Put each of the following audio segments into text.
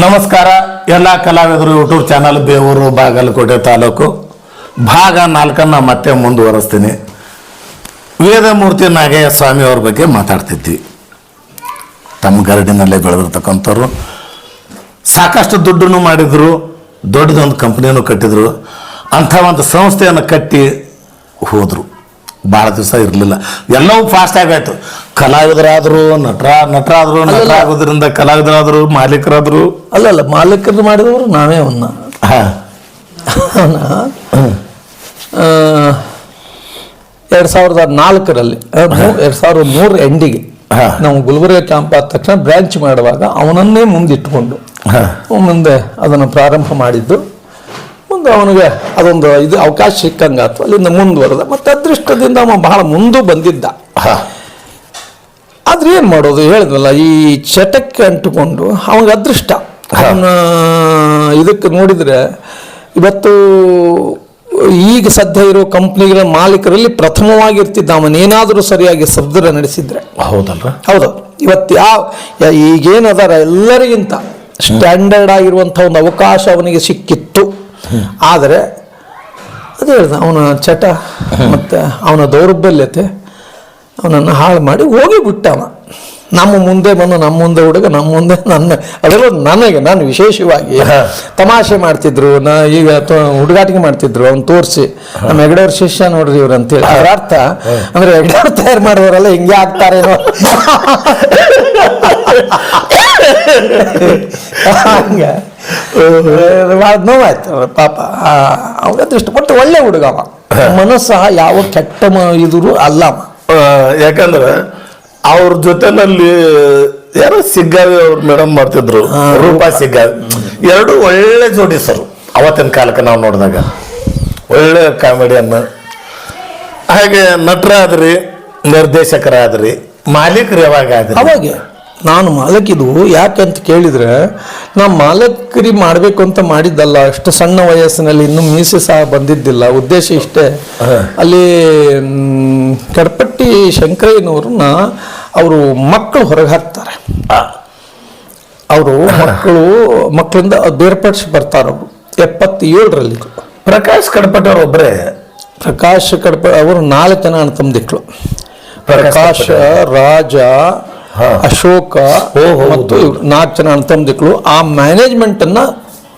ನಮಸ್ಕಾರ. ಎಲ್ಲ ಕಲಾವಿದರು ಯೂಟ್ಯೂಬ್ ಚಾನಲ್ ಬೇವೂರು ಬಾಗಲಕೋಟೆ ತಾಲೂಕು. ಭಾಗ ನಾಲ್ಕನ್ನು ಮತ್ತೆ ಮುಂದುವರಿಸ್ತೀನಿ. ವೇದಮೂರ್ತಿ ನಾಗಯ್ಯ ಸ್ವಾಮಿ ಅವ್ರ ಬಗ್ಗೆ ಮಾತಾಡ್ತಿದ್ವಿ. ತಮ್ಮ ಗರಡಿನಲ್ಲೇ ಬೆಳೆದಿರ್ತಕ್ಕಂಥವ್ರು. ಸಾಕಷ್ಟು ದುಡ್ಡನ್ನು ಮಾಡಿದ್ರು, ದೊಡ್ಡದೊಂದು ಕಂಪ್ನಿಯನ್ನು ಕಟ್ಟಿದ್ರು, ಅಂಥ ಒಂದು ಸಂಸ್ಥೆಯನ್ನು ಕಟ್ಟಿ ಹೋದರು. ಭಾಳ ದಿವಸ ಇರಲಿಲ್ಲ. ಎಲ್ಲವೂ ಫಾಸ್ಟ್ ಆಗಾಯ್ತು ಕಲಾವಿದರಾದರು ನಟರ ನಟರಾದರು ನಟರಾಗೋದ್ರಿಂದ ಕಲಾವಿದರಾದರು ಮಾಲೀಕರಾದರು. ಅಲ್ಲ ಮಾಲೀಕರು ಮಾಡಿದವರು ನಾವೇ ಅವನ್ನ. ಎರಡು ಸಾವಿರದ ನಾಲ್ಕರಲ್ಲಿ ಎರಡು ಸಾವಿರದ ಮೂರು ಎಂಡಿಗೆ ಹಾ. ನಾವು ಗುಲ್ಬರ್ಗ ಕ್ಯಾಂಪ್ ಆದ ತಕ್ಷಣ ಬ್ರಾಂಚ್ ಮಾಡುವಾಗ ಅವನನ್ನೇ ಮುಂದಿಟ್ಟುಕೊಂಡು ಹಾಂ. ಮುಂದೆ ಅದನ್ನು ಪ್ರಾರಂಭ ಮಾಡಿದ್ದು. ಮುಂದೆ ಅವನಿಗೆ ಅದೊಂದು ಇದು ಅವಕಾಶ ಸಿಕ್ಕಂಗಾತು ಅಲ್ಲಿಂದ ಮುಂದುವರೆದ ಮತ್ತೆ ಅದೃಷ್ಟದಿಂದ ಅವ ಬಹಳ ಮುಂದೆ ಬಂದಿದ್ದ. ಆದ್ರೆ ಏನು ಮಾಡೋದು ಹೇಳಿದ್ವಲ್ಲ ಈ ಚಟಕ್ಕೆ ಅಂಟುಕೊಂಡು ಅವನಿಗೆ ಅದೃಷ್ಟ. ಅವನ ಇದಕ್ಕೆ ನೋಡಿದರೆ ಇವತ್ತು ಈಗ ಸದ್ಯ ಇರೋ ಕಂಪ್ನಿಗಳ ಮಾಲೀಕರಲ್ಲಿ ಪ್ರಥಮವಾಗಿರ್ತಿದ್ದ ಅವನೇನಾದರೂ ಸರಿಯಾಗಿ ಶಬ್ದ ನಡೆಸಿದ್ರೆ. ಹೌದಲ್ರ ಹೌದು. ಇವತ್ತು ಯಾವ ಈಗೇನದಾರ ಎಲ್ಲರಿಗಿಂತ ಸ್ಟ್ಯಾಂಡರ್ಡ್ ಆಗಿರುವಂಥ ಒಂದು ಅವಕಾಶ ಅವನಿಗೆ ಸಿಕ್ಕಿತ್ತು. ಆದರೆ ಅದೇ ಹೇಳ್ದ ಅವನ ಚಟ ಮತ್ತು ಅವನ ದೌರ್ಬಲ್ಯತೆ ಅವನನ್ನು ಹಾಳು ಮಾಡಿ ಹೋಗಿ ಬಿಟ್ಟವ. ನಮ್ಮ ಮುಂದೆ ಬಂದು ನಮ್ಮ ಮುಂದೆ ಹುಡುಗ ನಮ್ಮ ಮುಂದೆ ನನ್ನ ಅದೆಲ್ಲ ನನಗೆ ನಾನು ವಿಶೇಷವಾಗಿ ತಮಾಷೆ ಮಾಡ್ತಿದ್ರು ನಾ ಈಗ ಹುಡುಗಾಟಿಕೆ ಮಾಡ್ತಿದ್ರು ಅವ್ನು ತೋರಿಸಿ. ನಮ್ಮ ಹೆಗಡೆಯವ್ರ ಶಿಷ್ಯ ನೋಡ್ರಿ ಇವ್ರು ಅಂತೇಳಿ. ಅದರ ಅರ್ಥ ಅಂದ್ರೆ ಹೆಗಡೆಯವ್ರು ತಯಾರು ಮಾಡೋರೆಲ್ಲ ಹಿಂಗೆ ಆಗ್ತಾರೇನೋ. ಹಂಗೆ. ಭಾಳ ನೋವಾಯ್ತು ಪಾಪ. ಅವಾಗ ಇಷ್ಟು ಬಟ್ ಒಳ್ಳೆ ಹುಡುಗ ಅವ. ಮನಸ್ಸ ಯಾವ ಕೆಟ್ಟ ಇದ್ರು ಅಲ್ಲ ಯಾಕಂದ್ರೆ ಅವ್ರ ಜೊತೆನಲ್ಲಿ ಯಾರೋ ಸಿಗ್ಗಾವಿ ಅವ್ರ ಮೇಡಮ್ ಮಾಡ್ತಿದ್ರು ರೂಪಾ ಸಿಗ್ಗಾವಿ. ಎರಡು ಒಳ್ಳೆ ಜೋಡಿಸರು ಅವತ್ತಿನ ಕಾಲಕ್ಕೆ ನಾವು ನೋಡಿದಾಗ. ಒಳ್ಳೆ ಕಾಮಿಡಿಯನ್ ಹಾಗೆ ನಟರಾದ್ರಿ ನಿರ್ದೇಶಕರಾದ್ರಿ ಮಾಲೀಕರು ಯಾವಾಗ ಆದ್ರಿ? ಅವಾಗೆ. ನಾನು ಮಾಲಕಿದು ಯಾಕಂತ ಕೇಳಿದ್ರೆ ನಾನು ಮಾಲಕರಿ ಮಾಡಬೇಕು ಅಂತ ಮಾಡಿದ್ದಲ್ಲ ಅಷ್ಟು ಸಣ್ಣ ವಯಸ್ಸಿನಲ್ಲಿ ಇನ್ನೂ ಮೀಸೆ ಸಹ ಬಂದಿದ್ದಿಲ್ಲ. ಉದ್ದೇಶ ಇಷ್ಟೇ. ಅಲ್ಲಿ ಕಡಪಟ್ಟಿ ಶಂಕರಯ್ಯನವ್ರನ್ನ ಅವರು ಮಕ್ಕಳು ಹೊರಗೆ ಹಾಕ್ತಾರೆ. ಅವರು ಮಕ್ಕಳು ಮಕ್ಕಳಿಂದ ಬೇರ್ಪಡಿಸಿ ಬರ್ತಾರೆ ಅವರು. ಎಪ್ಪತ್ತೇಳರಲ್ಲಿ. ಪ್ರಕಾಶ್ ಕಡಪಟ್ ಒಬ್ಬರೇ ಪ್ರಕಾಶ್ ಕಡಪ ಅವರು ನಾಲ್ಕು ಜನ ಅಣ್ಣ ತಮ್ಮದಿಕ್ಳು. ಪ್ರಕಾಶ್ ರಾಜ. ಅಶೋಕ. ಮತ್ತು ಇವ್ರು ನಾಲ್ಕು ಜನ ಆ ಮ್ಯಾನೇಜ್ಮೆಂಟ್ ಅನ್ನ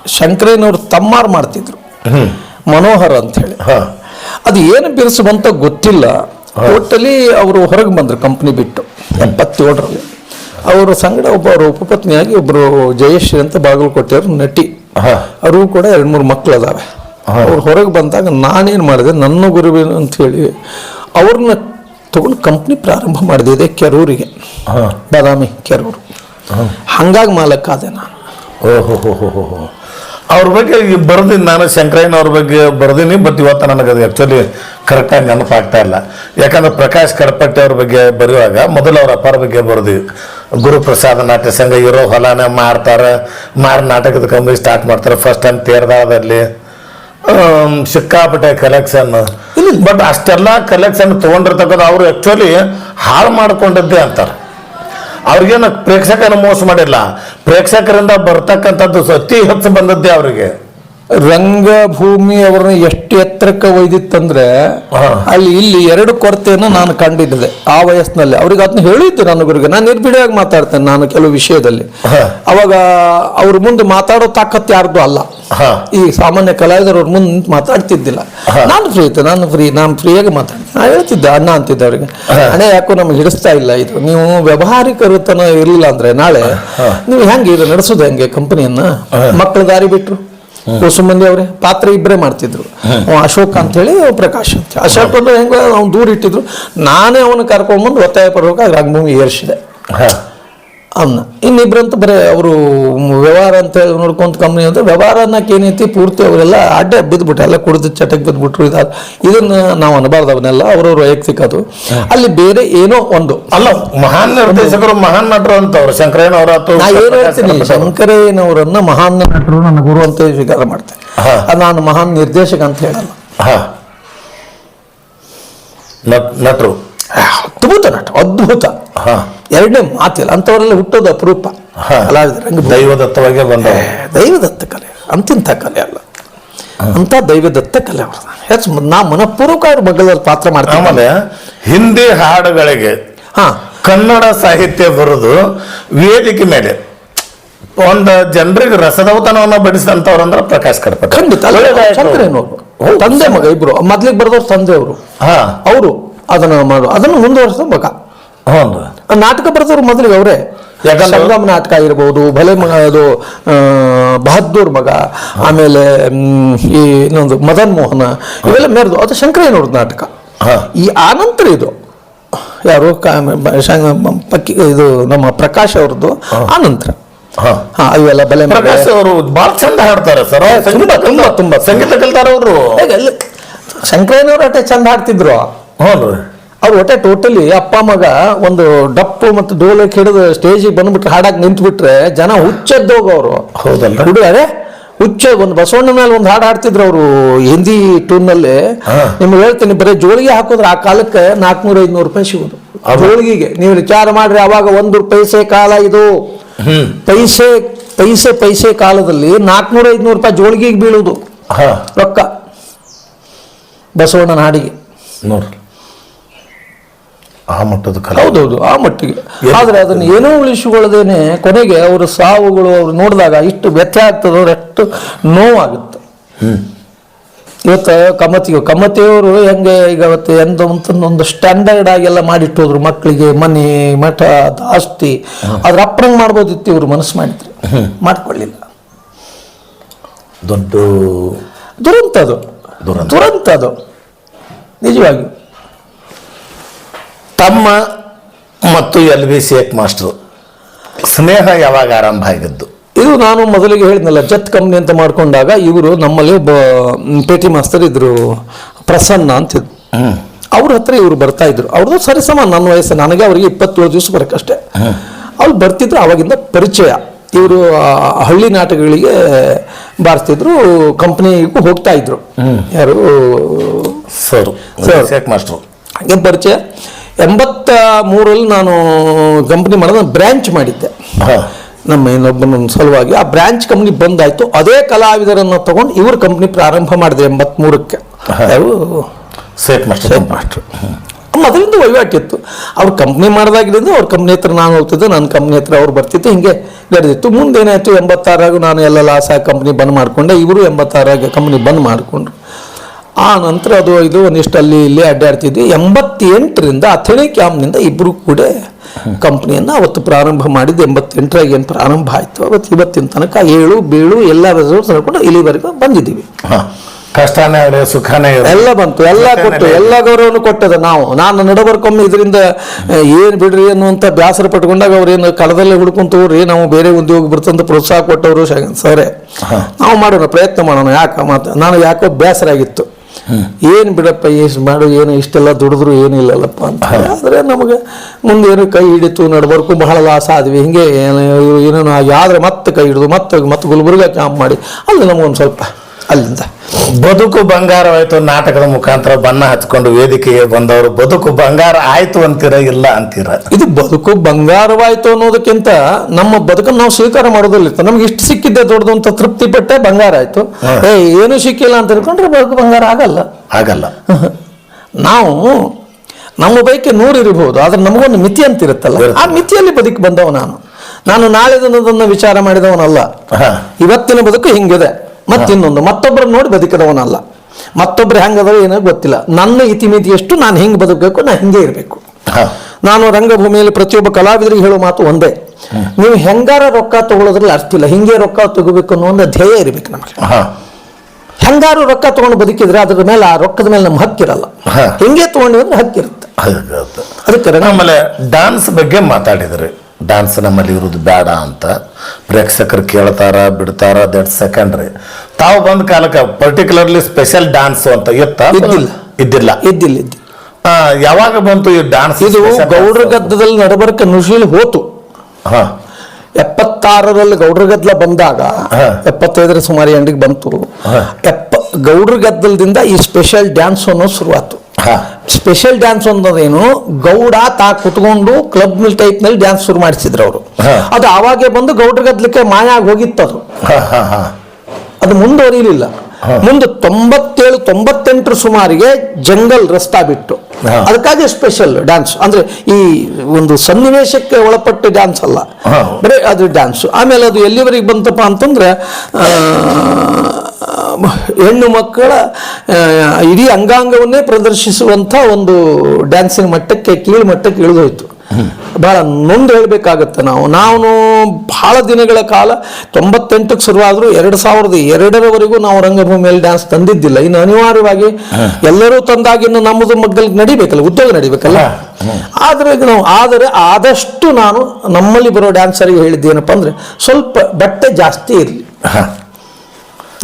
ಶಂಕರೇನವರು ತಮ್ಮಾರು ಮಾಡ್ತಿದ್ರು. ಮನೋಹರ ಅಂತ ಹೇಳಿ ಹಾ. ಅದು ಏನು ಬಿರುಸು ಬಂತ ಗೊತ್ತಿಲ್ಲ ಟೋಟಲಿ ಅವರು ಹೊರಗೆ ಬಂದರು ಕಂಪ್ನಿ ಬಿಟ್ಟು. ಎಪ್ಪತ್ತೇಳರಲ್ಲಿ ಅವರ ಸಂಗಡ ಒಬ್ಬರು ಉಪಪತ್ನಿಯಾಗಿ ಒಬ್ಬರು ಜಯಶ್ರೀ ಅಂತ ಬಾಗಲಕೋಟೆಯವರು ನಟಿ. ಅವರು ಕೂಡ ಎರಡು ಮೂರು ಮಕ್ಕಳು ಅದಾವೆ ಅವ್ರು ಹೊರಗೆ ಬಂದಾಗ ನಾನೇನು ಮಾಡಿದೆ ನನ್ನ ಗುರುವಿನ ಅಂತ ಹೇಳಿ ಅವ್ರನ್ನ ತಗೊಂಡು ಕಂಪ್ನಿ ಪ್ರಾರಂಭ ಮಾಡಿದೆ ಇದೆ ಕೆರೂರಿಗೆ. ಹಾ. ಬಾದಾಮಿ ಕೆರೂರು. ಹಂಗಾಗಿ ಮಾಲಕ್ ಆದೆ ನಾನು. ಓಹೋ ಹೋ ಹೋ ಹೋ ಹೋ ಅವ್ರ ಬಗ್ಗೆ ಬರ್ದೀನಿ ನಾನು ಶಂಕರಯ್ಯನ ಅವ್ರ ಬಗ್ಗೆ ಬರ್ದೀನಿ ಬಟ್ ಇವತ್ತು ನನಗೆ ಅದು ಆ್ಯಕ್ಚುಲಿ ಕರೆಕ್ಟಾಗಿ ನೆನಪಾಗ್ತಾ ಇಲ್ಲ. ಯಾಕಂದ್ರೆ ಪ್ರಕಾಶ್ ಕಡಪಟ್ಟಿ ಅವ್ರ ಬಗ್ಗೆ ಬರೆಯುವಾಗ ಮೊದಲು ಅವ್ರ ಅಪ್ಪಾರ ಬಗ್ಗೆ ಬರ್ದಿ. ಗುರುಪ್ರಸಾದ ನಾಟ್ಯ ಸಂಘ ಇರೋ ಹೊಲನ ಮಾರ್ತಾರೆ ಮಾರು ನಾಟಕದ ಕಂಪ್ನಿ ಸ್ಟಾರ್ಟ್ ಮಾಡ್ತಾರೆ ಫಸ್ಟ್ ಟೈಮ್ ತೇರ್ದಾಳದಲ್ಲಿ. ಸಿಕ್ಕಾಪಟ್ಟೆ ಕಲೆಕ್ಷನ್ ಬಟ್ ಅಷ್ಟೆಲ್ಲ ಕಲೆಕ್ಷನ್ ತೊಗೊಂಡಿರ್ತಕ್ಕಂಥ ಅವರು ಆ್ಯಕ್ಚುಲಿ ಹಾಳು ಮಾಡಿಕೊಂಡದ್ದೇ ಅಂತಾರೆ. ಅವ್ರಿಗೇನು ಪ್ರೇಕ್ಷಕನ ಮೋಸ ಮಾಡಿಲ್ಲ. ಪ್ರೇಕ್ಷಕರಿಂದ ಬರ್ತಕ್ಕಂಥದ್ದು ಅತಿ ಹೆಚ್ಚು ಬಂದದ್ದೇ ಅವರಿಗೆ. ರಂಗಭೂಮಿ ಅವ್ರನ್ನ ಎಷ್ಟು ಎತ್ತರಕ್ಕೆ ಒಯ್ದಿತ್ತಂದ್ರೆ. ಅಲ್ಲಿ ಇಲ್ಲಿ ಎರಡು ಕೊರತೆಯನ್ನು ನಾನು ಕಂಡಿದ್ದೆ ಆ ವಯಸ್ಸಿನಲ್ಲಿ. ಅವ್ರಿಗೆ ಅದನ್ನ ಹೇಳಿದ್ದೆ ನನ್ನ ಗುರುಗೆ ನಾನು ನಿರ್ಬಿಡಿಯಾಗಿ ಮಾತಾಡ್ತೇನೆ ನಾನು ಕೆಲವು ವಿಷಯದಲ್ಲಿ. ಅವಾಗ ಅವ್ರ ಮುಂದೆ ಮಾತಾಡೋ ತಾಕತ್ ಯಾರ್ದು ಅಲ್ಲ. ಈ ಸಾಮಾನ್ಯ ಕಲಾವಿದರು ಅವ್ರ ಮುಂದೆ ಮಾತಾಡ್ತಿದ್ದಿಲ್ಲ. ನಾನು ಫ್ರೀ ಇತ್ತು ನಾನು ಫ್ರೀ ನಾನು ಫ್ರೀಯಾಗಿ ಮಾತಾಡ್ತೀನಿ. ನಾನು ಹೇಳ್ತಿದ್ದೆ ಅಣ್ಣ ಅಂತಿದ್ದೆ ಅವ್ರಿಗೆ. ಅಣ್ಣ ಯಾಕೋ ನಮ್ಗೆ ಹಿಡಿಸ್ತಾ ಇಲ್ಲ ಇದು. ನೀವು ವ್ಯವಹಾರಿಕರುತನ ಇರಲಿಲ್ಲ ಅಂದ್ರೆ ನಾಳೆ ನೀವು ಹೆಂಗೆ ಇದು ನಡೆಸೋದು ಹೆಂಗೆ ಕಂಪನಿಯನ್ನ? ಮಕ್ಕಳ ದಾರಿ ಬಿಟ್ರು. ಹೊಸ ಮಂದಿ ಅವರೇ ಪಾತ್ರ ಇಬ್ಬರೇ ಮಾಡ್ತಿದ್ರು. ಅಶೋಕ್ ಅಂತ ಹೇಳಿ ಪ್ರಕಾಶ್ ಅಂತ. ಅಶೋಕ್ ಅಂದ್ರೆ ಹೆಂಗ ಅವ್ನು ದೂರ ಇಟ್ಟಿದ್ರು. ನಾನೇ ಅವನು ಕರ್ಕೊಂಡ್ಬಂದು ಒತ್ತಾಯ ಪಡ್ಬೇಕಾದ್ರೆ ರಂಗಭೂಮಿ ಏರ್ಸಿದೆ. ಅವನ್ನ ಇನ್ನಿಬ್ರಂತ ಬರೀ ಅವರು ವ್ಯವಹಾರ ಅಂತ ಹೇಳಿ ನೋಡ್ಕೊಂತ ಕಂಪ್ನಿ ಅಂದ್ರೆ ವ್ಯವಹಾರ ಅನ್ನಕ್ಕೆ ಏನೈತಿ ಪೂರ್ತಿ ಅವರೆಲ್ಲ ಅಡ್ಡ ಬಿದ್ದುಬಿಟ್ಟು ಎಲ್ಲ ಕುಡಿದು ಚಟಕ್ಕೆ ಬಿದ್ದುಬಿಟ್ರು ಇದಾದ. ಇದನ್ನ ನಾವು ಅನ್ಬಾರ್ದು ಅವನ್ನೆಲ್ಲ ಅವ್ರವ್ರ ವೈಯಕ್ತಿಕ ಅದು. ಅಲ್ಲಿ ಬೇರೆ ಏನೋ ಒಂದು. ಅಲ್ಲ ಮಹಾನ್ ನಿರ್ದೇಶಕರು ಮಹಾನ್ ನಟರು ಅಂತವ್ರು ಅವರು ಅವ್ರ ಆತು ನಾ ಏನು ಹೇಳ್ತೀನಿ ಶಂಕರಯ್ಯನವರನ್ನ ಮಹಾನ್ ನಟರು ನನ್ನ ಗುರು ಅಂತ ಸ್ವೀಕಾರ ಮಾಡ್ತೇನೆ. ನಾನು ಮಹಾನ್ ನಿರ್ದೇಶಕ ಅಂತ ಹೇಳಲ್ಲ. ನಟರು. ಅದ್ಭುತ ನಟ ಅದ್ಭುತ. ಹಾ. ಎರಡನೇ ಮಾತಿಲ್ಲ ಅಂಥವರೆಲ್ಲ ಹುಟ್ಟೋದು ಅಪರೂಪ. ಬಂದ ದೈವದತ್ತವಾಗೇ ಬಂದವ ದೈವದತ್ತ ಕಲೆ ಅಂತಿಂಥ ಕಲೆ ಅಲ್ಲ. ಅಂತ ದೈವದತ್ತ ಕಲೆ ಅವರು ಹೆಚ್ಚು ನಾ ಮನಪೂರ್ವಕ ಅವ್ರ ಮಗ್ಗದಲ್ಲಿ ಪಾತ್ರ ಮಾಡ್ತಾರೆ ಆಮೇಲೆ ಹಿಂದಿ ಹಾಡುಗಳಿಗೆ ಹಾ. ಕನ್ನಡ ಸಾಹಿತ್ಯ ಬರೆದು ವೇದಿಕೆ ಮೇಲೆ ಒಂದು ಜನರಿಗೆ ರಸದೌತನವನ್ನು ಬಡಿಸಿದಂಥವ್ರು ಅಂದ್ರೆ ಪ್ರಕಾಶ್ ಕಡಪ ಖಂಡಿತ. ತಂದೆ ಮಗ ಇಬ್ರು. ಮೊದ್ಲಿಗೆ ಬರೆದವ್ರು ತಂದೆ ಅವರು ಹಾ. ಅವರು ಅದನ್ನ ಮಾಡು. ಅದನ್ನು ಹ್ಞೂ. ಆ ನಾಟಕ ಬರೆದವ್ರು ಮೊದಲಿಗೆ ಅವರೇ. ಯಾಕಂದ್ರೆ- ನಾಟಕ ಇರ್ಬೋದು ಭಲೆ ಮಗ ಅದು ಬಹದ್ದೂರ್ ಮಗ ಆಮೇಲೆ ಈ ಇನ್ನೊಂದು ಮದನ್ ಮೋಹನ ಇವೆಲ್ಲ ಮೇರೆದು. ಅದು ಶಂಕರಯ್ಯನವ್ರದ್ದು ನಾಟಕ. ಈ ಆನಂತರ ಇದು. ಯಾರು ಪಕ್ಕಿ ಇದು ನಮ್ಮ ಪ್ರಕಾಶ್ ಅವ್ರದ್ದು ಆನಂತರ ಹಾ. ಇವೆಲ್ಲ ಬಲೆ. ಪ್ರಕಾಶ್ ಅವರು ಬಹಳ ಚಂದ ಹಾಡ್ತಾರೆ ಸರ್ ಸಂಗೀತ ತುಂಬಾ, ತುಂಬಾ, ತುಂಬಾ. ಸಂಗೀತ ಕಲ್ತಾರ ಅವರು ಹೇಗೆ ಅಲ್ಲಿ ಶಂಕರಯ್ಯನವ್ರು ಚಂದ ಹಾಡ್ತಿದ್ರು. ಹ್ಞೂ ರೀ ಅವ್ರು ಒಟ್ಟೆ ಟೋಟಲಿ ಅಪ್ಪ ಮಗ ಒಂದು ಡಪ್ಪು ಮತ್ತು ಡೋಲಕ್ಕೆ ಹಿಡಿದು ಸ್ಟೇಜಿಗೆ ಬಂದ್ಬಿಟ್ರೆ ಹಾಡಕ್ಕೆ ನಿಂತ್ಬಿಟ್ರೆ ಜನ ಹುಚ್ಚದ್ದೋಗ ಅವರು ಹೌದಲ್ಲ ಹುಡುಗರೇ ಹುಚ್ಚ ಒಂದು ಬಸವಣ್ಣ ಮೇಲೆ ಒಂದು ಹಾಡು ಹಾಡ್ತಿದ್ರು ಅವರು ಹಿಂದಿ ಟೂನ್ನಲ್ಲಿ. ನಿಮ್ಗೆ ಹೇಳ್ತೀನಿ ಬರೀ ಜೋಳಿಗೆ ಹಾಕಿದ್ರೆ ಆ ಕಾಲಕ್ಕೆ ನಾಲ್ಕುನೂರ ಐದುನೂರು ರೂಪಾಯಿ ಸಿಗೋದು. ಜೋಳಿಗೆ. ಜೋಳಿಗೆಗೆ ನೀವು ವಿಚಾರ ಮಾಡ್ರಿ ಅವಾಗ ಒಂದು ಪೈಸೆ ಕಾಲ ಇದು. ಪೈಸೆ ಪೈಸೆ ಪೈಸೆ ಕಾಲದಲ್ಲಿ ನಾಲ್ಕುನೂರ ಐದುನೂರು ರೂಪಾಯಿ ಜೋಳಿಗೆ ಬೀಳೋದು. ಹಾ. ರೊಕ್ಕ. ಬಸವಣ್ಣನ ಹಾಡಿಗೆ. ನೋಡ್ರಿ. ಆ ಮಟ್ಟದ ಕಲೆ. ಹೌದೌದು ಆ ಮಟ್ಟಿಗೆ. ಆದರೆ ಅದನ್ನು ಏನೂ ಉಳಿಸಿಕೊಳ್ಳದೇನೆ ಕೊನೆಗೆ ಅವರ ಸಾವುಗಳು ಅವ್ರು ನೋಡಿದಾಗ ಇಷ್ಟು ವ್ಯಥೆ ಆಗ್ತದೆ ಅವ್ರು ಎಷ್ಟು ನೋವಾಗುತ್ತೆ. ಇವತ್ತು ಕಮತಿಗೆ ಕಮ್ಮತಿಯವರು ಹೆಂಗೆ ಈಗ ಅವತ್ತು ಎಂತ ಒಂದು ಸ್ಟ್ಯಾಂಡರ್ಡ್ ಆಗೆಲ್ಲ ಮಾಡಿಟ್ಟೋದ್ರು ಮಕ್ಕಳಿಗೆ ಮನೆ ಮಠ ಆಸ್ತಿ. ಅದ್ರ ಅಪ್ರಂಗ್ ಮಾಡ್ಬೋದಿತ್ತು ಇವರು ಮನಸ್ಸು ಮಾಡಿದ್ರು. ಮಾಡ್ಕೊಳ್ಳಿಲ್ಲ. ದೊಡ್ಡ ದುರಂತ ಅದು. ದುರಂತ ಅದು. ನಿಜವಾಗಿ. ತಮ್ಮ ಮತ್ತು ಎಲ್ ವಿ ಎಕ್ ಮಾಸ್ಟರ್. ಸ್ನೇಹ ಯಾವಾಗ ಆರಂಭ ಆಗಿದ್ದು? ಇದು ನಾನು ಮೊದಲಿಗೆ ಹೇಳಿದ್ನಲ್ಲ ಜತ್ ಕಂಪ್ನಿ ಅಂತ ಮಾಡ್ಕೊಂಡಾಗ ಇವರು ನಮ್ಮಲ್ಲಿ ಒಬ್ಬ ಪೇಟಿ ಮಾಸ್ತರ್ ಇದ್ರು ಪ್ರಸನ್ನ ಅಂತಿದ್ರು ಅವ್ರ ಹತ್ರ ಇವರು ಬರ್ತಾ ಇದ್ರು. ಅವ್ರದ್ದು ಸರಿಸಮ ನನ್ನ ವಯಸ್ಸು ನನಗೆ ಅವರಿಗೆ ಇಪ್ಪತ್ತೇಳು ದಿವಸ ಬರಕಷ್ಟೇ ಅವ್ರು ಬರ್ತಿದ್ರು ಅವಾಗಿಂದ ಪರಿಚಯ. ಇವರು ಹಳ್ಳಿ ನಾಟಕಗಳಿಗೆ ಬಾರಿಸ್ತಿದ್ರು ಕಂಪ್ನಿಗೂ ಹೋಗ್ತಾ ಇದ್ರು. ಯಾರು? Sir master. ಹಾಗೆ ಪರಿಚಯ. ಎಂಬತ್ತ ಮೂರಲ್ಲಿ ನಾನು ಕಂಪ್ನಿ ಮಾಡಿದ ಬ್ರ್ಯಾಂಚ್ ಮಾಡಿದ್ದೆ. ನಮ್ಮ ಇನ್ನೊಬ್ಬನ ಸಲುವಾಗಿ. ಆ ಬ್ರಾಂಚ್ ಕಂಪ್ನಿ ಬಂದಾಯ್ತು. ಅದೇ ಕಲಾವಿದರನ್ನು ತಗೊಂಡು ಇವ್ರ ಕಂಪ್ನಿ ಪ್ರಾರಂಭ ಮಾಡಿದೆ ಎಂಬತ್ಮೂರಕ್ಕೆ. ಸೇಟ್ ಮಾಸ್ಟರ್ ಮಾಸ್ಟರ್ ಮಾಸ್ಟರ್ ಮೊದಲಿಂದ ವಹಿವಾಟಿತ್ತು ಅವ್ರ ಕಂಪ್ನಿ ಮಾಡಿದಾಗಿಂದ ಅವ್ರ ಕಂಪ್ನಿ ಹತ್ರ ನಾನು ಹೋಗ್ತಿದ್ದೆ ನನ್ನ ಕಂಪ್ನಿ ಹತ್ರ ಅವ್ರು ಬರ್ತಿತ್ತು ಹಿಂಗೆ ನಡೆದಿತ್ತು. ಮುಂದೆ ಏನಾಯ್ತು ಎಂಬತ್ತಾರಾಗ ನಾನು ಎಲ್ಲ ಲಾಸ್ ಆಗಿ ಕಂಪ್ನಿ ಬಂದ್ ಮಾಡಿಕೊಂಡೆ ಇವರು ಎಂಬತ್ತಾರಾಗ ಕಂಪ್ನಿ ಬಂದ್ ಮಾಡಿಕೊಂಡ್ರು. ಆ ನಂತರ ಅದು ಇದು ಒಂದಿಷ್ಟು ಅಲ್ಲಿ ಇಲ್ಲಿ ಅಡ್ಡಾಡ್ತಿದ್ವಿ. ಎಂಬತ್ತೆಂಟರಿಂದ ಅಥಣಿ ಕ್ಯಾಂಪ್ನಿಂದ ಇಬ್ಬರು ಕೂಡ ಕಂಪ್ನಿಯನ್ನು ಅವತ್ತು ಪ್ರಾರಂಭ ಮಾಡಿದ್ದು. ಎಂಬತ್ತೆಂಟರಾಗ ಏನು ಪ್ರಾರಂಭ ಆಯಿತು. ಅವತ್ತು ಇವತ್ತಿನ ತನಕ ಏಳು ಬೀಳು ಎಲ್ಲ ರೆಸಾರ್ಟ್ಸ್ ಕೂಡ ಇಲ್ಲಿವರೆಗೂ ಬಂದಿದ್ದೀವಿ. ಕಷ್ಟನೇ ಸುಖನೇ ಎಲ್ಲ ಬಂತು. ಎಲ್ಲ ಕೊಟ್ಟು ಎಲ್ಲ ಗೌರವನು ಕೊಟ್ಟದ ನಾವು. ನಾನು ನಡಬರ್ಕೊಮ್ಮೆ ಇದರಿಂದ ಏನು ಬಿಡ್ರಿ ಅನ್ನುವಂಥ ಬ್ಯಾಸರ ಪಟ್ಕೊಂಡಾಗ ಅವ್ರೇನು ಕಳದಲ್ಲೇ ಹುಡ್ಕೊಂತವ್ರಿ ನಾವು ಬೇರೆ ಉದ್ಯೋಗ ಬರ್ತಂತ ಪ್ರೋತ್ಸಾಹ ಕೊಟ್ಟವರು ಸರೇ. ನಾವು ಮಾಡೋಣ ಪ್ರಯತ್ನ ಮಾಡೋಣ. ಯಾಕೆ? ಮಾತು ನಾನು ಯಾಕೋ ಬೇಸರ ಆಗಿತ್ತು ಏನು ಬಿಡಪ್ಪ ಎಷ್ಟು ಮಾಡು ಏನು ಇಷ್ಟೆಲ್ಲ ದುಡಿದ್ರು ಏನಿಲ್ಲಲ್ಲಪ್ಪ ಅಂತ ಆದರೆ ನಮಗೆ ಮುಂದೆ ಏನು ಕೈ ಹಿಡಿತು ನಡ್ಬರ್ಕು ಬಹಳ ಲಾಸ ಆದ್ವಿ. ಹಿಂಗೆ ಏನು ಏನೇನೋ ಆಗಿ ಆದರೆ ಮತ್ತೆ ಕೈ ಹಿಡಿದು ಮತ್ತೆ ಮತ್ತೆ ಗುಲ್ಬರ್ಗ ಕ್ಯಾಂಪ್ ಮಾಡಿ ಅಲ್ಲಿ ನಮಗೊಂದು ಸ್ವಲ್ಪ ಅಲ್ಲಿಂದ. ಬದುಕು ಬಂಗಾರವಾಯಿತು ನಾಟಕದ ಮುಖಾಂತರ ಬಣ್ಣ ಹಚ್ಕೊಂಡು ವೇದಿಕೆಗೆ ಬಂದವರು ಬದುಕು ಬಂಗಾರ ಆಯ್ತು ಅಂತೀರ ಇಲ್ಲ ಅಂತೀರ? ಇದು ಬದುಕು ಬಂಗಾರವಾಯ್ತು ಅನ್ನೋದಕ್ಕಿಂತ ನಮ್ಮ ಬದುಕನ್ನು ನಾವು ಸ್ವೀಕಾರ ಮಾಡೋದಿಲ್ಲ. ನಮ್ಗೆ ಇಷ್ಟು ಸಿಕ್ಕಿದ್ದೆ ದೊಡ್ಡದು ಅಂತ ತೃಪ್ತಿ ಪಟ್ಟೆ ಬಂಗಾರ ಆಯ್ತು. ಏ ಏನು ಸಿಕ್ಕಿಲ್ಲ ಅಂತ ತಿಳ್ಕೊಂಡ್ರೆ ಬದುಕು ಬಂಗಾರ ಆಗಲ್ಲ. ಆಗಲ್ಲ. ನಾವು ನಮ್ಮ ಬೈಕೆ ನೂರು ಇರಬಹುದು ಆದ್ರೆ ನಮಗೊಂದು ಮಿತಿ ಅಂತ ಇರುತ್ತಲ್ಲ ಆ ಮಿತಿಯಲ್ಲಿ ಬದುಕಿ ಬಂದವ ನಾನು. ನಾನು ನಾಳೆ ದಿನದನ್ನ ವಿಚಾರ ಮಾಡಿದವನಲ್ಲ. ಇವತ್ತಿನ ಬದುಕು ಹಿಂಗಿದೆ. ಮತ್ತಿನ್ನೊಂದು ಮತ್ತೊಬ್ಬರು ನೋಡಿ ಬದುಕಿದವನಲ್ಲ. ಮತ್ತೊಬ್ರು ಹೆಂಗದ್ರೆ ಏನೋ ಗೊತ್ತಿಲ್ಲ. ನನ್ನ ಇತಿಮಿತಿ ಎಷ್ಟು ನಾನು ಹಿಂಗೆ ಬದುಕಬೇಕು ನಾನು ಹಿಂಗೆ ಇರಬೇಕು. ನಾನು ರಂಗಭೂಮಿಯಲ್ಲಿ ಪ್ರತಿಯೊಬ್ಬ ಕಲಾವಿದರಿಗೆ ಹೇಳೋ ಮಾತು ಒಂದೇ. ನೀವು ಹೆಂಗಾರ ರೊಕ್ಕ ತಗೊಳ್ಳೋದ್ರಲ್ಲಿ ಅರ್ಥ ಇಲ್ಲ. ಹಿಂಗೆ ರೊಕ್ಕ ತಗೋಬೇಕು ಅನ್ನೋ ಒಂದು ಧ್ಯೇಯ ಇರಬೇಕು ನಮಗೆ. ಹೆಂಗಾರು ರೊಕ್ಕ ತಗೊಂಡು ಬದುಕಿದ್ರೆ ಅದ್ರ ಮೇಲೆ ಆ ರೊಕ್ಕದ ಮೇಲೆ ನಮ್ಮ ಹಕ್ಕಿರಲ್ಲ. ಹಿಂಗೆ ತಗೊಂಡು ಅಂದ್ರೆ ಹಕ್ಕಿರುತ್ತೆ. ಅದಕ್ಕೆ ಆಮೇಲೆ ಡಾನ್ಸ್ ಬಗ್ಗೆ ಮಾತಾಡಿದ್ರಿ. ಡಾನ್ಸ್ ನಮ್ಮಲ್ಲಿ ಇರೋದು ಬೇಡ ಅಂತ. ಪ್ರೇಕ್ಷಕರು ಕೇಳ್ತಾರ ಬಿಡ್ತಾರ ದಟ್ ಸೆಕೆಂಡ್ರಿ ತಾವು ಬಂದ ಕಾಲಕ್ಕೆ ಪರ್ಟಿಕ್ಯುಲರ್ಲಿ ಸ್ಪೆಷಲ್ ಡ್ಯಾನ್ಸ್ ಅಂತ ಇತ್ತ? ಇದ್ದಿಲ್ಲ. ಇದ್ದಿಲ್ಲ. ಇದ್ದಿಲ್ಲ ಯಾವಾಗ ಬಂತು ಈ ಡ್ಯಾನ್ಸ್ ಇದು ಗೌಡ್ರ ಗದ್ದದಲ್ಲಿ ನಡಬರ್ಕ ನುಶೀಲ್ ಹೋತು. ಹಾ. ಎಪ್ಪತ್ತಾರರಲ್ಲಿ ಗೌಡ್ರ ಗದ್ದಲ ಬಂದಾಗ. ಎಪ್ಪತ್ತೈದರ ಸುಮಾರು ಎಂಡಿಗೆ ಬಂತು. ಹಾ. ಎಪ್ಪ ಗೌಡ್ರ ಗದ್ದಲದಿಂದ ಈ ಸ್ಪೆಷಲ್ ಡ್ಯಾನ್ಸ್ ಅನ್ನೋದು ಶುರುವಾತು. ಸ್ಪೆಷಲ್ ಡ್ಯಾನ್ಸ್ ಅನ್ನೋದೇನು ಗೌಡ ತಾ ಕುತ್ಕೊಂಡು ಕ್ಲಬ್ ಟೈಪ್ನಲ್ಲಿ ಡ್ಯಾನ್ಸ್ ಶುರು ಮಾಡಿಸಿದ್ರು ಅವರು. ಅದು ಆವಾಗೆ ಬಂದು ಗೌಡ್ರ ಗದ್ಲಿಕ್ಕೆ ಮಾಯ ಆಗಿ ಹೋಗಿತ್ತು ಅದು ಅದು ಮುಂದುವರಿಲಿಲ್ಲ. ಮುಂದೆ ತೊಂಬತ್ತೇಳು ತೊಂಬತ್ತೆಂಟರ ಸುಮಾರಿಗೆ ಜಂಗಲ್ ರಸ್ತಾ ಬಿಟ್ಟು. ಅದಕ್ಕಾಗಿ ಸ್ಪೆಷಲ್ ಡ್ಯಾನ್ಸ್ ಅಂದ್ರೆ ಈ ಒಂದು ಸನ್ನಿವೇಶಕ್ಕೆ ಒಳಪಟ್ಟ ಡ್ಯಾನ್ಸ್ ಅಲ್ಲ. ಬರೀ ಅದು ಡ್ಯಾನ್ಸ್ ಆಮೇಲೆ ಅದು ಎಲ್ಲಿವರೆಗೆ ಬಂತಪ್ಪ ಅಂತಂದ್ರೆ ಹೆಣ್ಣು ಮಕ್ಕಳ ಇಡೀ ಅಂಗಾಂಗವನ್ನೇ ಪ್ರದರ್ಶಿಸುವಂಥ ಒಂದು ಡ್ಯಾನ್ಸಿನ ಮಟ್ಟಕ್ಕೆ ಕೀಳು ಮಟ್ಟಕ್ಕೆ ಇಳಿದೋಯ್ತು. ಬಹಳ ನೊಂದು ಹೇಳಬೇಕಾಗತ್ತೆ ನಾವು. ನಾವು ಬಹಳ ದಿನಗಳ ಕಾಲ ತೊಂಬತ್ತೆಂಟಕ್ಕೆ ಶುರುವಾದರೂ ಎರಡು ಸಾವಿರದ ಎರಡರವರೆಗೂ ನಾವು ರಂಗಭೂಮಿಯಲ್ಲಿ ಡ್ಯಾನ್ಸ್ ತಂದಿದ್ದಿಲ್ಲ. ಇನ್ನು ಅನಿವಾರ್ಯವಾಗಿ ಎಲ್ಲರೂ ತಂದಾಗಿನ್ನು ನಮ್ಮದು ಮಗ್ಗಲ್ ನಡಿಬೇಕಲ್ಲ ಉದ್ಯೋಗ ನಡಿಬೇಕಲ್ಲ. ಆದರೆ ನಾವು ಆದರೆ ಆದಷ್ಟು ನಾನು ನಮ್ಮಲ್ಲಿ ಬರೋ ಡ್ಯಾನ್ಸರಿಗೆ ಹೇಳಿದ್ದೇನಪ್ಪ ಅಂದ್ರೆ ಸ್ವಲ್ಪ ಬಟ್ಟೆ ಜಾಸ್ತಿ ಇರಲಿ.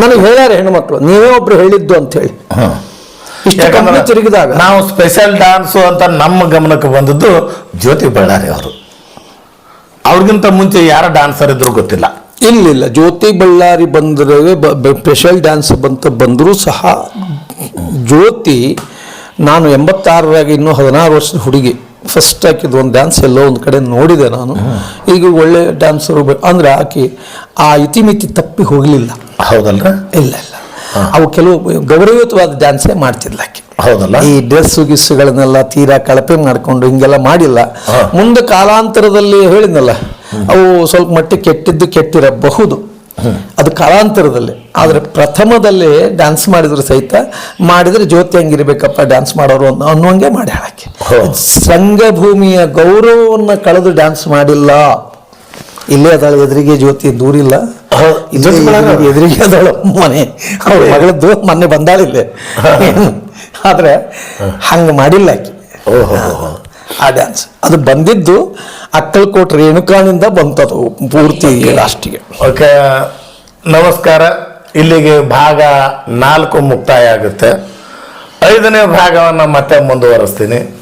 ನನಗೆ ಹೇಳ್ಯಾರ ಹೆಣ್ಮಕ್ಳು ನೀವೇ ಒಬ್ರು ಹೇಳಿದ್ದು ಅಂತ ಹೇಳಿ. ಇಷ್ಟು ತಿರುಗಿದಾಗ. ನಾವು ಸ್ಪೆಷಲ್ ಡಾನ್ಸ್ ಅಂತ ನಮ್ಮ ಗಮನಕ್ಕೆ ಬಂದದ್ದು ಜ್ಯೋತಿ ಬಳ್ಳಾರಿ ಅವರು. ಅವ್ರಿಗಿಂತ ಮುಂಚೆ ಯಾರ ಡಾನ್ಸರ್ ಇದ್ರು ಗೊತ್ತಿಲ್ಲ. ಇಲ್ಲ ಇಲ್ಲ. ಜ್ಯೋತಿ ಬಳ್ಳಾರಿ ಬಂದರೆ ಸ್ಪೆಷಲ್ ಡ್ಯಾನ್ಸ್ ಬಂತ ಬಂದರೂ ಸಹ ಜ್ಯೋತಿ ನಾನು ಎಂಬತ್ತಾರರಾಗಿ ಇನ್ನೂ ಹದಿನಾರು ವರ್ಷದ ಹುಡುಗಿ. ಫಸ್ಟ್ ಹಾಕಿದ್ದು ಒಂದು ಡ್ಯಾನ್ಸ್ ಎಲ್ಲೋ ಒಂದು ಕಡೆ ನೋಡಿದೆ ನಾನು. ಈಗ ಒಳ್ಳೆ ಡ್ಯಾನ್ಸರು ಅಂದ್ರೆ ಆಕೆ ಆ ಇತಿಮಿತಿ ತಪ್ಪಿ ಹೋಗಲಿಲ್ಲ. ಹೌದಲ್ಲ ಇಲ್ಲ ಇಲ್ಲ. ಅವು ಕೆಲವು ಗೌರವಯುತವಾದ ಡ್ಯಾನ್ಸೇ ಮಾಡ್ತಿದ್ಲ ಆಕೆ. ಹೌದಲ್ಲ? ಈ ಡ್ರೆಸ್ ಗಿಸ್ಸುಗಳನ್ನೆಲ್ಲ ತೀರಾ ಕಳಪೆ ಮಾಡ್ಕೊಂಡು ಹಿಂಗೆಲ್ಲ ಮಾಡಿಲ್ಲ. ಮುಂದೆ ಕಾಲಾಂತರದಲ್ಲಿ ಹೇಳಿದ್ನಲ್ಲ ಅವು ಸ್ವಲ್ಪ ಮಟ್ಟಿಗೆ ಕೆಟ್ಟಿದ್ದು ಕೆಟ್ಟಿರಬಹುದು. ಅದು ಕಾಲಾಂತರದಲ್ಲಿ. ಆದರೆ ಪ್ರಥಮದಲ್ಲಿ ಡ್ಯಾನ್ಸ್ ಮಾಡಿದ್ರು ಸಹಿತ ಮಾಡಿದರೆ ಜ್ಯೋತಿ ಹಂಗಿರ್ಬೇಕಪ್ಪ ಡ್ಯಾನ್ಸ್ ಮಾಡೋರು ಅನ್ನೋ ಅನ್ನೋಂಗೆ ಮಾಡಿ ಹಾಕಿ ಸಂಘಭೂಮಿಯ ರಂಗಭೂಮಿಯ ಗೌರವವನ್ನು ಕಳೆದು ಡ್ಯಾನ್ಸ್ ಮಾಡಿಲ್ಲ. ಇಲ್ಲೇ ಅದಳು ಎದುರಿಗೆ ಜ್ಯೋತಿ ದೂರಿಲ್ಲ. ಎದುರಿಗೆ- ಅದಳು ಮನೆ. ಅವ್ರ ಮಗಳದ್ದು ಮೊನ್ನೆ ಬಂದಾಳಿಲ್ಲೇ ಆದರೆ ಹಂಗೆ ಮಾಡಿಲ್ಲ ಆಕೆ. ಆ ಡ್ಯಾನ್ಸ್ ಅದು ಬಂದಿದ್ದು ಅಕ್ಕಲ್ಕೋಟ್ ರೇಣುಕಾನಿಂದ ಬಂತದು ಪೂರ್ತಿ ಲಾಸ್ಟಿಗೆ ಓಕೆ ನಮಸ್ಕಾರ. ಇಲ್ಲಿಗೆ ಭಾಗ ನಾಲ್ಕು ಮುಕ್ತಾಯ ಆಗುತ್ತೆ. ಐದನೇ ಭಾಗವನ್ನು ಮತ್ತೆ ಮುಂದುವರಿಸ್ತೀನಿ.